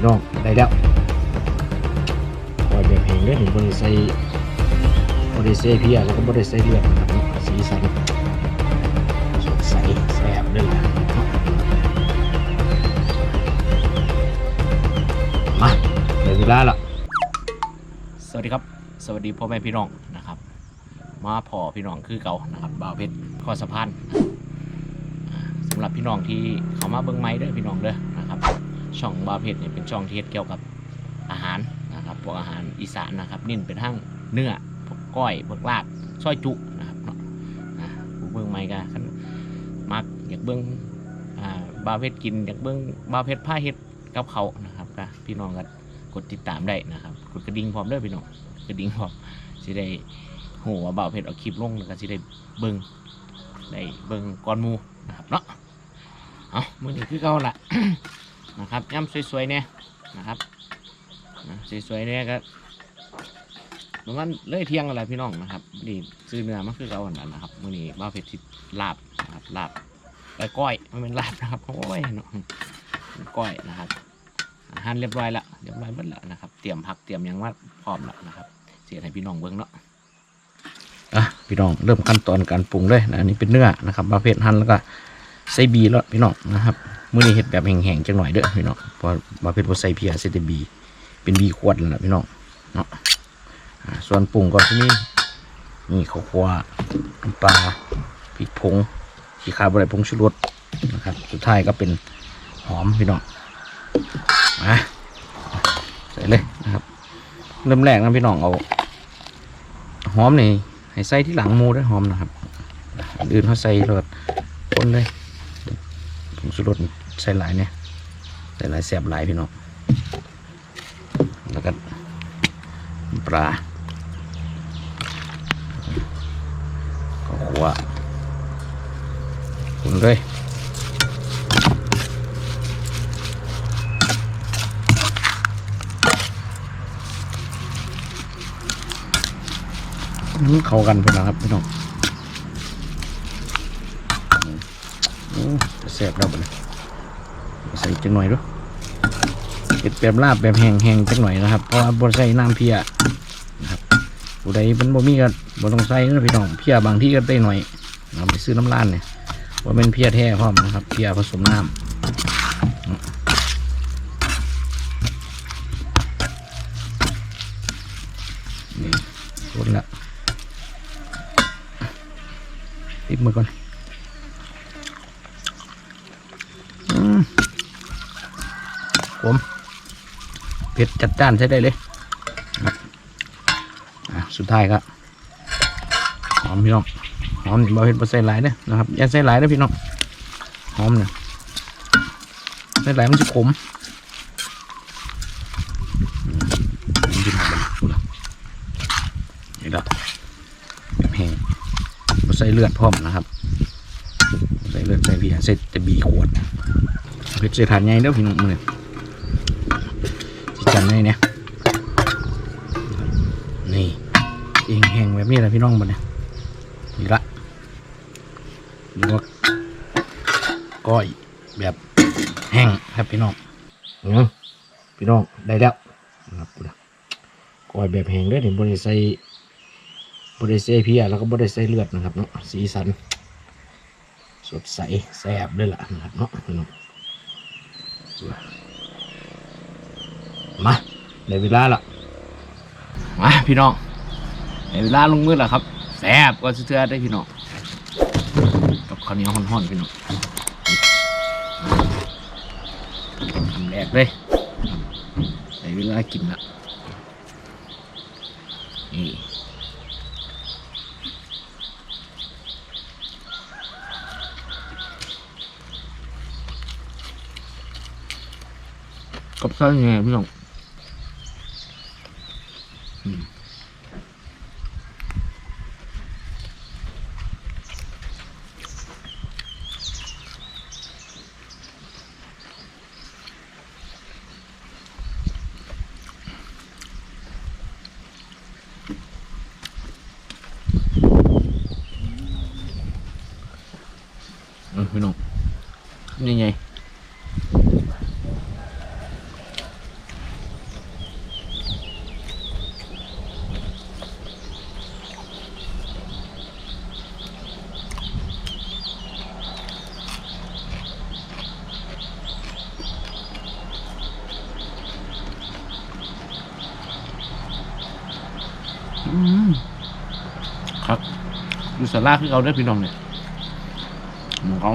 พี่น้องได้แล้วปล่อยแบบแห้งเด้เห็นบริใส่บริใส่เพียแล้วก็บริใส่เลือดนะครับสีสันสดใสแซ่บด้อล่ะมาได้เวลาละสวัสดีครับ สวัสดีพ่อแม่พี่น้องนะครับ มาพอพี่น้องคือเก่านะครับบ่าวเพชรข้อสะพานสำหรับพี่น้องที่เขามาเบิ้งไม้เด้อพี่น้องเด้อนะครับ ช่องบาเพชรเนี่ยเป็นช่องที่เฮ็ดเกี่ยวกับอาหารนะครับพวกอาหารอีสานนะครับเน้นเป็นทั้งเนื้อพวกก้อยพวกลาบซอยจุนะครับเนาะผู้เบิ้องไม้ก็คันมักอยากเบิ้อ่าบ่าเพชรกินอยากเบิ้องบาเพชรผ้าเฮ็ดกับเขานะครับก็พี่น้องก็กดติดตามได้นะครับกดกระดิ่งพร้อมด้อพี่น้องกระดิ่งพร้อมสิได้โหว่บาเพชรเอาคลิปลงแล้วก็สิได้เบิ่งได้เบิ่งก่อนมูนะครับเนาะเอามื้อนี้คือเก่าละ นะครับย่ำสวยๆเนี่ยนะครับสวยๆเนี่ยก็ประมาณเลยเที่ยงอะไรพี่น้องนะครับนี่ซื้อเนื้อมาคือเก่าอันนั้นนะครับมื้อนี้บ่าเพชรสิลาบนะครับลาบไปก้อยมันเป็นลาบนะครับโอ้ยเนาะก้อยนะครับอาหารเรียบร้อยละเรียบร้อยหมดล้วนะครับ เตรียมผักเตรียมยังว่าพร้อมล้วนะครับ เสียให้พี่น้องเบิ่งเนาะอะพี่น้องเริ่มขั้นตอนการปรุงเลยนะอันนี้เป็นเนื้อนะครับประเภทหั่นแล้วก็ ใส่บีแล้วพี่น้องนะครับมื้อนี้เห็ดแบบแห้งๆจังหน่อยเด้อพี่น้องเพราะประเภทว่าใส่เพียใส่แต่บี เป็นบีขวดแล้วล่ะพี่น้องเนาะส่วนปรุงก็ที่นี่นี่ข้าวคั่วน้ำปลาพริกผงขี้ขาบอะไรผงชูรสนะครับ สุดท้ายก็เป็นหอมพี่น้องมาใส่เลยนะครับ เริ่มแรกนะพี่น้องเอาหอมนี่ให้ใส่ที่หลังมูด้วยหอมนะครับ อื่นเขาใส่รสคนเลย ผงชูรสใส่หลายเนี่ยใส่หลายแสบหลายพี่น้องแล้วก็ปลาก็ขัวคนเลยมันเข้ากันพี่น้องครับพี่น้องโอ้ แสบแล้วบนี้ใส่จังหน่อยด้วยเก็ดแบบลาบแบบแห้งๆจังหน่อยนะครับเพราะว่าบนใส่น้ำเพียนะครับผู้ใดเป็นบ่มีก็บ่ต้องใส่นะพี่น้องเพียบางที่ก็ได้หน่อยเราไปซื้อน้ำร้านเนี่ยว่าเป็นเพียแท้พร้อมนะครับเพียผสมน้ำนี่คนละติดมือก่อน ผมเผ็ดจัดจ้านใช้ได้เลยสุดท้ายครับหอมพี่น้องหอมนี่บ่เผ็ดบ่ใส่หลายเด้นะครับอย่าใส่หลายเด้พี่น้องหอมเนี่ยใส่หลายมันจะขมอืมมันจะหอมดูละนี่ละแบบแห้งใส่เลือดพร้อมนะครับ ใส่เลือดใส่เบียร์ใส่แต่บีขวดเพชรใส่ถาดใหญ่เด้อพี่น้องมือันไงเนี่ยนี่เองแห้งแบบนี้แหละพี่น้องบ่เนี่ยนี่ละลวกก้อยแบบแห้งครับพี่น้องอือพี่น้องได้แล้วนะครับก้อยแบบแห้งเด้อเห็นบริใส่บริเซเพียแล้วก็บริเซเลือดนะครับเนาะสีสัน สดใสแซ่บด้วยล่ะนะครับเนาะพี่น้อง มาในเวลาละมาพี่น้องในเวลาลงมือแล้วครับแซ่บก็เชื่อได้พี่น้องกับข้าวเหนียวห่อนๆพี่น้องทำแรกเลยในเวลากินละนี่กับไส้ไงพี่น้อง พี่น้องนี่ไง ครับดูสาราคือเอาได้พี่น้องเนี่ยหมูเขา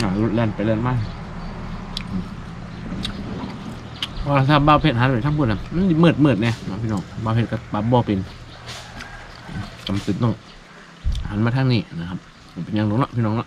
หนารถแล่นไปเล่นมากว่าถ้าบ้าเพชรหันไปทั้งหมดอะมันมืดมืดเนี่ยนะพี่น้องบ้าเพชรกับบ้าบ่เป็นจำติดต้องหันมาทางนี้นะครับ เป็นยังหนูเนาะพี่น้องละ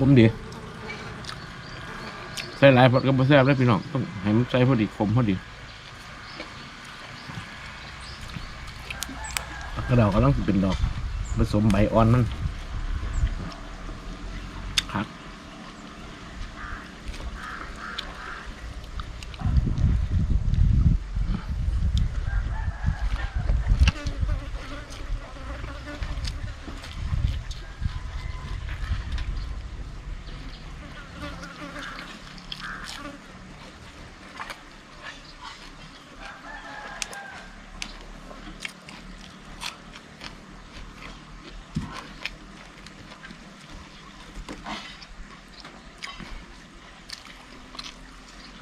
คมดีใส่หลายพอดก็บ่แซ่บเลยพี่น้องต้องให้มันใส่พอดีคมพอดีกระดอกก็ต้องเป็นดอกผสมใบอ่อนมันครับ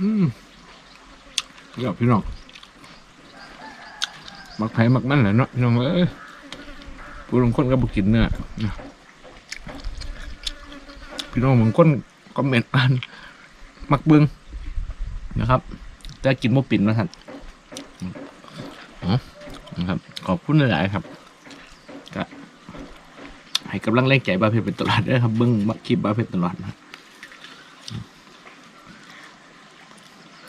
อืมเดี๋ยวพี่น้องมักไผ่มักมันแหละเนาะพี่น้องเอ้ยผู้ลงคนก็บุกินเนื้อพี่น้องบางคนคอมเมนต์อ่านมักเบิ้งนะครับ แต่กินบ่ปิ่นนะท่านอ๋อนะครับ ขอบคุณหลาย ๆ ครับก็ให้กำลังแรงใจบาเพชรเป็นตลอดเด้ครับเบิ้งมักคลิปบาเพชรตลอดนะ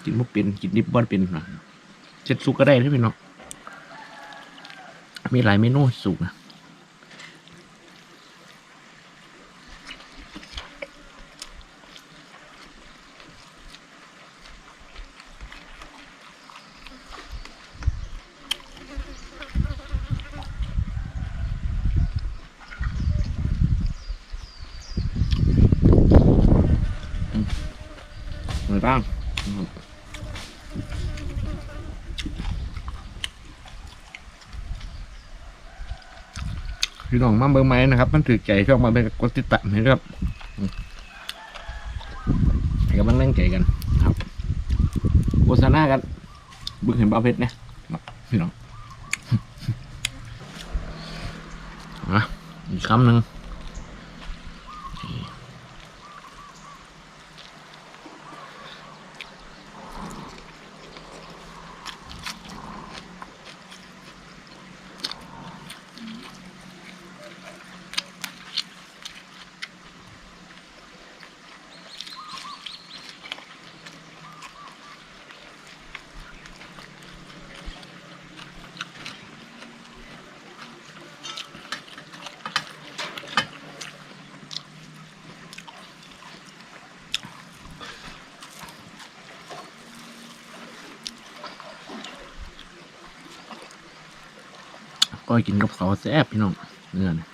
กินบ่เป็นกินดิบบ่เป็นนะเจ็ดสุกก็ได้ที่พี่น้องมีหลายเมนูสุกนะหรือบ้าง พี่น้องมาเบอร์ไม้นะครับ มันถือใจช่องมาเป็นกดติดตามให้ด้วยครับให้กำลังแรงใจกันครับโฆษณากันบึกเห็นบ้าเพชรเนี่ยมพี่น้องอะอีกคำหนึ่ง ก็กินกับข้าแซ่บพี่น้องเนื้อนี่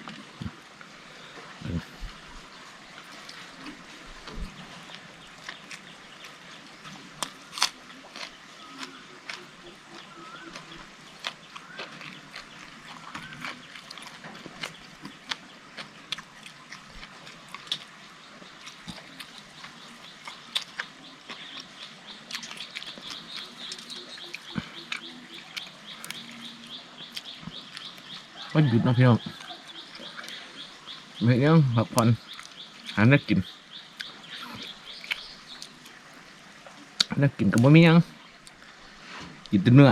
วันหยุดนะพี่น้องไม่ยังพักผ่อนหานักกินหานักกินกับบ่มียังกินแต่เนื้อ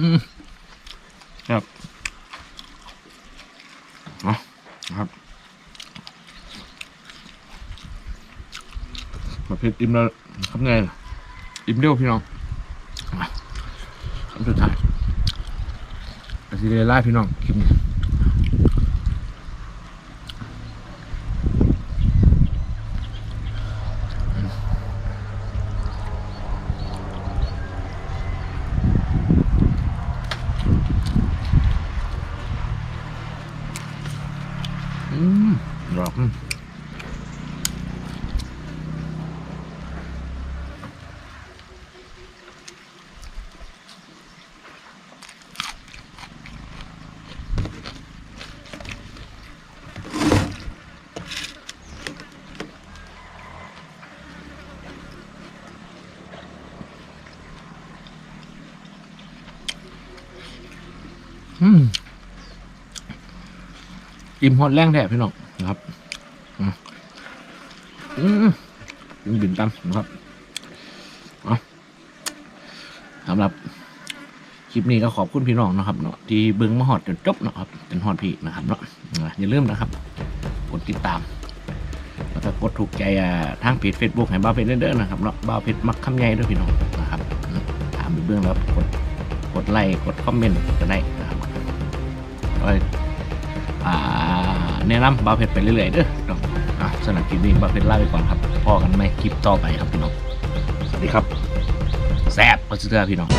ครับนะครับประเภทอิ่มแล้วครับไงอิ่มเร็วพี่น้องคำสุดท้ายอาซิเรล่าพี่น้องคลิปนี้อืมรอบอืม อิ่มหอดแรงแท้พี่น้องนะครับอืมยิงบินตามนะครับเอาสำหรับคลิปนี้ก็ขอบคุณพี่น้องนะครับเนาะที่เบิ้งมาหอดจนจบเนาะครับจนหอดพี่นะครับเนาะอย่าลืมนะครับกดติดตามแล้วก็กดถูกใจทางเพจ Facebook ให้บ้าเพจเด้อๆนะครับเนาะบ้าเพจมักคำใหญ่ด้วยพี่น้องนะครับถามไปเบื้องแล้วกดกดไลค์กดคอมเมนต์ก็ได้นะครับ อ่าแนะนำบ้าเพจไปเรื่อยๆเด้อน้องอะสำหรับคลิปนี้บ้าเพจลาไปก่อนครับพอกันไหมคลิปต่อไปครับพี่น้องสวัสดีครับแซ่บก็เชื่อพี่น้อง